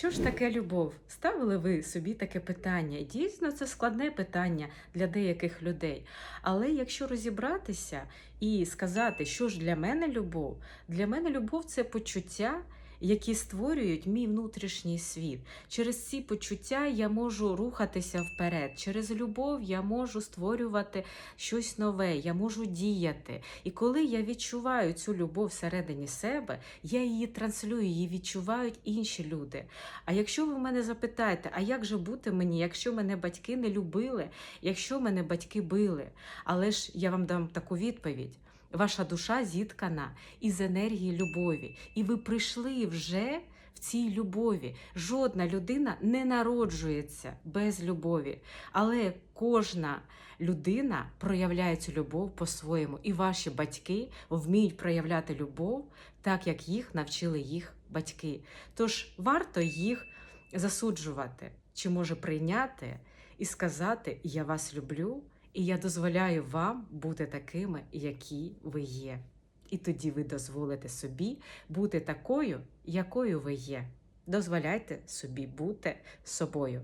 Що ж таке любов? Ставили ви собі таке питання? Дійсно, це складне питання для деяких людей. Але якщо розібратися і сказати, що ж для мене любов, для мене любов це почуття. Які створюють мій внутрішній світ. Через ці почуття я можу рухатися вперед. Через любов я можу створювати щось нове, я можу діяти. І коли я відчуваю цю любов всередині себе, я її транслюю, її відчувають інші люди. А якщо ви мене запитаєте, а як же бути мені, якщо мене батьки не любили, якщо мене батьки били? Але ж я вам дам таку відповідь. Ваша душа зіткана із енергії любові, і ви прийшли вже в цій любові. Жодна людина не народжується без любові, але кожна людина проявляє цю любов по-своєму, і ваші батьки вміють проявляти любов так, як їх навчили їх батьки. Тож варто їх засуджувати, чи може прийняти і сказати Я вас люблю. І я дозволяю вам бути такими, які ви є. І тоді ви дозволите собі бути такою, якою ви є. Дозволяйте собі бути собою.